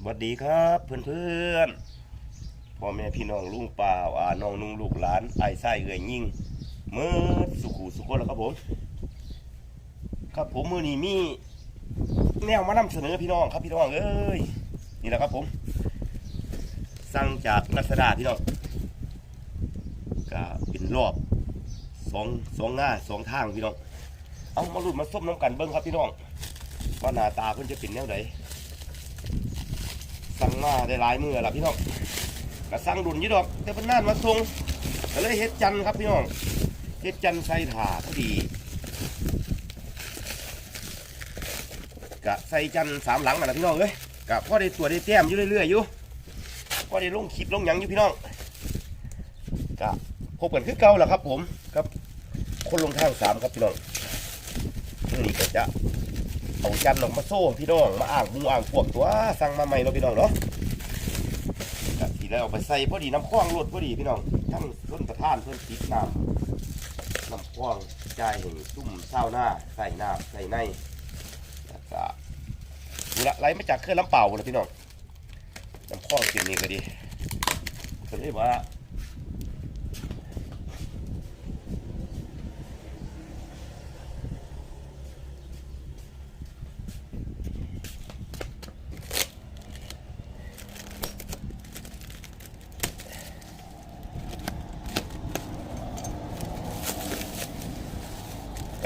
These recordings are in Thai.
สวัสดีครับเพื่อนๆพ่อแม่พี่น้องลุงป่าวอาน้องนุ่งลูกหลานไอ้ไส้เอื่อยยิ่งเมื่อสุขูสุขแล้วครับผม ครับผมมือนี้มีแนวมานำเสนอพี่น้องครับพี่น้องเอ้ยนี่แหละครับผม สั่งจากรัศดาพี่น้องก็เป็นรอบสองสองหน้าสองทางพี่น้องเอามาลุ้มาส้มน้ำกันเบิ้งครับพี่น้องว่าหน้าตาเพิ่อนจะเป็นแนวไหน สั่งมาได้หลายมือแล้วพี่น้องก็สั่งดุนยี่ดอก แต่เป็นนานมาส่งก็เลยเฮ็ดจันครับพี่น้องเฮ็ดจันใส่ถาพอดีกะใส่จันสามหลังนั่นแหละพี่น้องเอ้ยกะพ่อได้ตัวได้แต้มอยู่เรื่อยๆอยู่พ่อได้ลงคลิปลงหยังอยู่พี่น้องกะพบกันคือเก่าแหละครับ ผมครับ คนลงทางสามครับพี่น้องนี่ก็จะ เอาจันทร์ออกมาโซ่พี่น้องมาอ่างมูอ่างพวกตัวสั่งมาใหม่เนาพี่น้องเนาะทีแล้วเอาไปใส่พอดีน้ำคว้างรดพอดีพี่น้องทั้งต้นตะท่านเพื่อนติดน้ำน้ำคว้างใจซุ่มเศร้าหน้าใส่น้ำใส่ในแล้วก็ดูละไหลมาจากเครื่องลำเปล่าเลยพี่น้องน้ำคว้างเสียนี่ก็ดีก็เลยว่า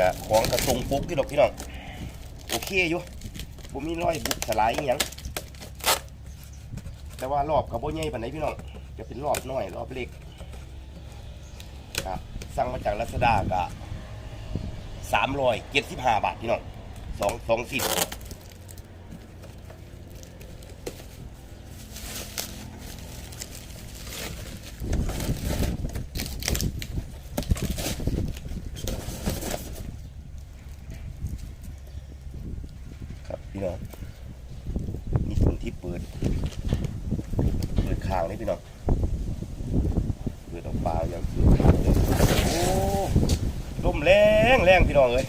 กะของกระทรงปุ๊กที่ดอกพี่น้องโอเคอยู่ผมมีรอยบุบสลายอย่างแต่ว่ารอบกระโบใหญ่ปานไหนพี่น้องจะเป็นรอบน้อยรอบเล็กครับสั่งมาจากรัศดากะสามร้อยเจ็ดสิบห้าบาทพี่น้องสองสองสิบพี่น้องมีถุงที่เปิด เปิดข้างนี่พี่น้องเปลาอย่างเดโอ้ลมแรงแรงพี่น้องเอ้ย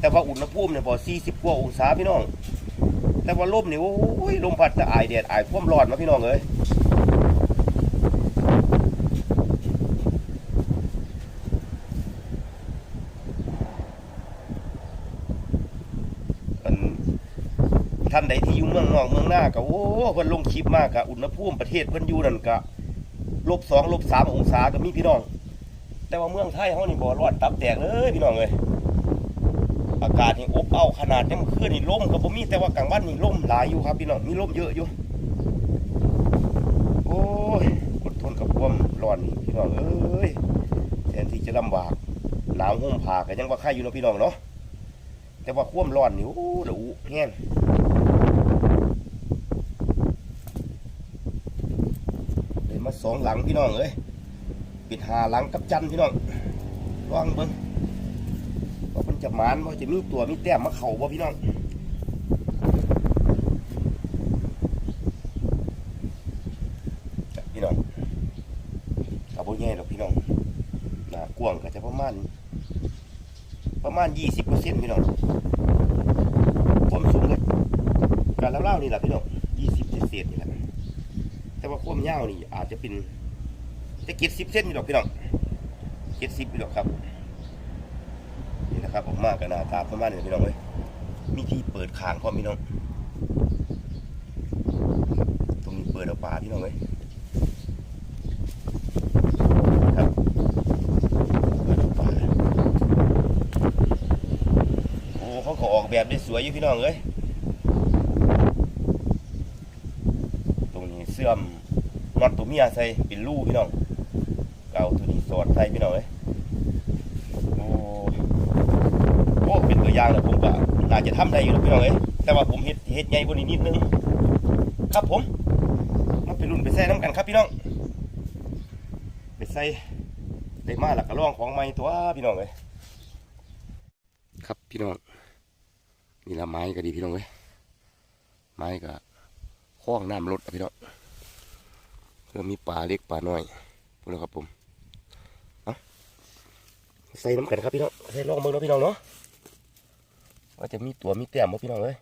แต่ว่าอุณหภูมิเนี่ยพอ40กว่าองศาพี่น้อง แต่ว่าลมเนี่โอ้ยลมพัดจะอายแดดอายความร้อนมาพี่น้องเอ้ยท่านใดที่อยู่เมืองนอกเมืองหน้าก็โอ้เพิ่นลงคลิปมากกะอุณหภูมิประเทศเพิ่นอยู่นั่นกะ ลบสองลบสามองศาก็มีพี่น้อง แต่ว่าเมืองไทยเฮานี่บ่ร้อนตับแตกเลยพี่น้องเอ้ยอากาศนี่อบอ้าวขนาดนี้มื่อคืนนี่ลมก็บ่มีแต่ว่ากลางวันนี่ลมหลายอยู่ครับพี่น้องมีลมเยอะอยู่โอ้ยอดทนกับความร้อนนี่พี่น้องเอ้ยแทนที่จะลำบากหนาวห่มผ้าก็ยังว่าใครอยู่เนาะพี่น้องเนาะแต่ว่าความร้อนนี่โอ้เดยวแห้งเลยมา สองหลังพี่น้องเอ้ยปิดหาหลังกับจันพี่น้องลองเบิ่งว่ามันจะมานว่าจะมีตัวมีแต้มมาเข่าบ่พี่น้องพี่น้องกับโบแย่หรอกพี่น้องหนากว้างก็จะประมาณประมาณยี่สิบเปอร์เซ็นต์พี่น้องความสูงเลยการเล่าๆนี่แหละพี่น้องยี่สิบเศษนี่แหละ แต่ว่าความยาวนี่ อาจจะเป็นจะเจ็ดสิบเส้นอยู่หรอกพี่น้องเจ็ดสิบอยู่หรอกครับนี่นะครับออกมากันหน้าตาประมาณนี้พี่น้องเลยมีที่เปิดคางพร้อพี่น้อง ตรงนี้เปิดเอาปลาพี่น้องเลยครับเปิดเอาปลาโอ้เขาก็ออกแบบได้สวยอยู่พี่น้องเลยื่อมน็อตตัวเมียใส่เป็นรูพี่น้องเก่าตัวนี้สอดใส่พี่น้องเลยโอ้โอ้เป็นตัวอย่างแล้วผมก็น่าจะทำได้อยู่นะพี่น้องเลยแต่ว่าผมเฮ็ดเฮ็ดใหญ่กว่านี้นิดนึงครับผมมาไปรุ่นไปใส่น้ำกันครับพี่น้องไปใส่ได้มาหลักกระล่องของไม้ตัวพี่น้องเลยครับพี่น้องนี่ละไม้ก็ดีพี่น้องเลยไม้ก็คล้องน้ำรถอะพี่น้อง เพื่อมีปลาเล็กปลาน้อยพูดแล้วครับผมเอาใส่น้ำกันครับพี่น้องใส่ลองเบิ่งเนาะพี่น้องเนาะว่าจะมีตัวมีแต้มบ่พี่น้องเอ้ย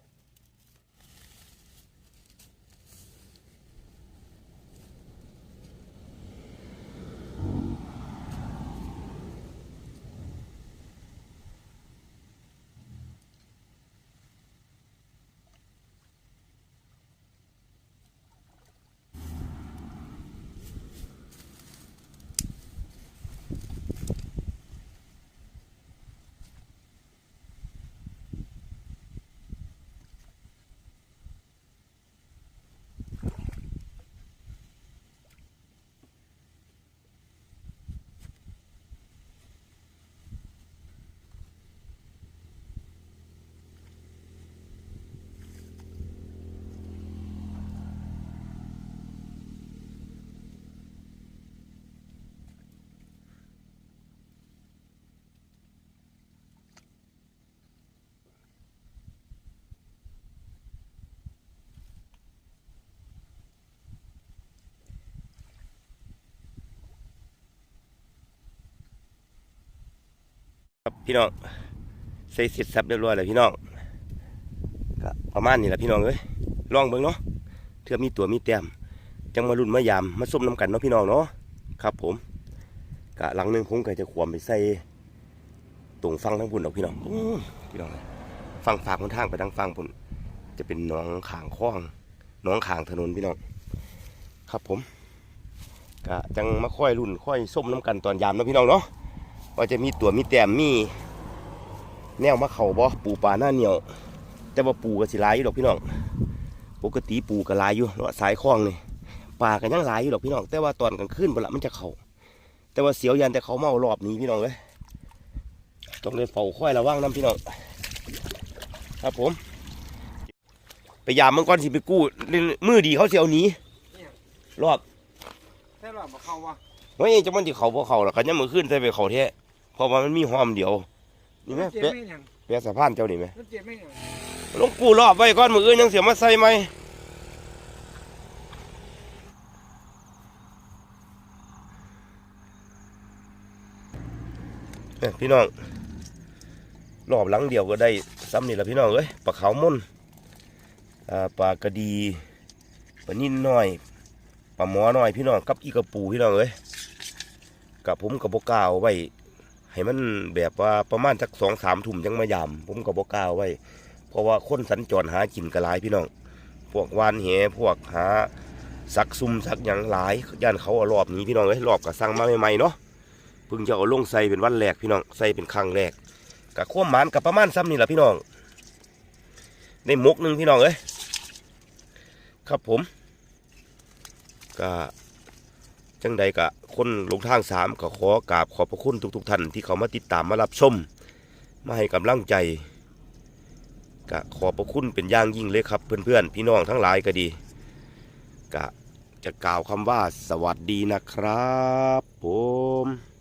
พี่น้องใส่เสร็จสับเรียบร้อยแล้วพี่น้องก็ประมาณนี้แหละพี่น้องเอ้ยลองเบิ่งเนาะเทื่อมีตัวมีแต้มจังมารุ่นมายามมาส้มน้ำกันเนาะพี่น้องเนาะครับผมกะหลังนึงผมก็จะขวมไปใส่ตรงฟังทั้งพุ่นดอกพี่น้องอื้อพี่น้องฟังฝากคนทางไปทางฟังพุ่นจะเป็นน้องขางคล้องน้องขางถนนพี่น้องครับผมกะจังมาค่อยรุ่นค่อยส้มน้ำกันตอนยามเนาะพี่น้องเนาะ ว่าจะมีตัวมีแต้มมี แนวมาเขาบ่ปูปลาหน้าเหนียว แต่ว่าปูก็สิหลายอยู่ดอกพี่น้องปกติปูก็หลายอยู่เลาะสายคลองนี่ปลาก็ยังหลายอยู่ดอกพี่น้อง แต่ว่าตอนกลางคืนเวลามันจะเขาแต่ว่าเสียวยันแต่เขาเมารอบนี้พี่น้องเลยต้องเลยเฝ้าค่อยระวังน้ำพี่น้องครับผมไปยามมังกรสิไปกู้มือดีเขาเสียวหนี้รอบใช่หรอมาเข้าวะเฮ้ยจะมันจะเขาพวเขาหรอกกันยังมือขึ้นใส่ไปเขาแท้ เพราะว่ามันมีหอมเดียว นี่ไหมเจ็บเป๊ะไม่ยังเปียสะพานเจ้านี่ไหมมันเจ็บไม่ยังลงกูรอบไว้ก่อนมืออื่นยังเสียมาใส่ไหมเอ้ยพี่น้องรอบหลังเดียวก็ได้ซ้ำนี่แหละพี่น้องเอ้ยปลาขาวม่นอ่าปลากระดีปลานิ่นน้อยปลาหมอน้อยพี่น้องกับอีกระปูพี่น้องเอ้ยกับผมกับบกล้าเอาไว้ ให้มันแบบว่าประมาณสักสองสามทุ่มยังมายามผมกับบกล้าไว้ เพราะว่าคนสัญจรหากินกระลายพี่น้อง พวกวานเหพวกหาสักซุ่มสักอย่างหลายย่านเขาเอารอบนี้พี่น้องเอ้ยรอบก็สั่งมาใหม่ๆเนาะเพิ่งจะเอาลงใส่เป็นวันแรกพี่น้องใส่เป็นครั้งแรกกับข้วามหมานกับประมาณซ้ำนี่แหละพี่น้องได้มกหนึ่งพี่น้องเอ้ยครับผมก็ จังใดกะคนลงทางสามก็ขอกราบขอบพระคุณทุก ๆ ท่านที่เขามาติดตามมารับชมมาให้กำลังใจกะขอบพระคุณเป็นอย่างยิ่งเลยครับ เพื่อนๆ พี่น้องทั้งหลายก็ดีกะจะกล่าวคำว่าสวัสดีนะครับ ผม